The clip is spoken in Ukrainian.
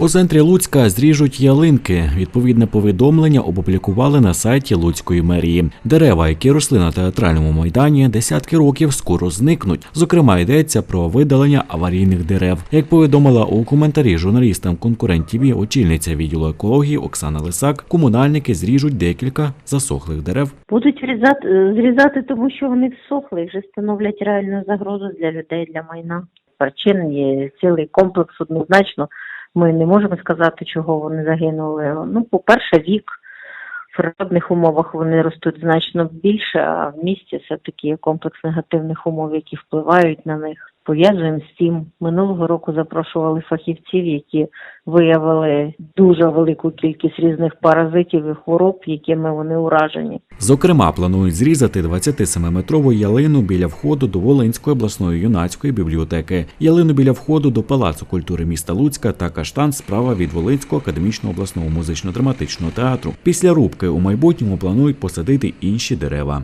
У центрі Луцька зріжуть ялинки. Відповідне повідомлення опублікували на сайті Луцької мерії. Дерева, які росли на театральному майдані, десятки років скоро зникнуть. Зокрема, йдеться про видалення аварійних дерев. Як повідомила у коментарі журналістам конкурент ТВ очільниця відділу екології Оксана Лисак, комунальники зріжуть декілька засохлих дерев. Будуть зрізати, е, зрізати, тому що вони всохли вже становлять реальну загрозу для людей, для майна. Причин є цілий комплекс однозначно. Ми не можемо сказати, чого вони загинули. Ну, по-перше, вік. В природних умовах вони ростуть значно більше, а в місті все-таки є комплекс негативних умов, які впливають на них. Пов'язуємо з цим. Минулого року запрошували фахівців, які виявили дуже велику кількість різних паразитів і хвороб, якими вони уражені. Зокрема, планують зрізати 27-метрову ялину біля входу до Волинської обласної юнацької бібліотеки, ялину біля входу до Палацу культури міста Луцька та каштан справа від Волинського академічного обласного музично-драматичного театру. Після рубки у майбутньому планують посадити інші дерева.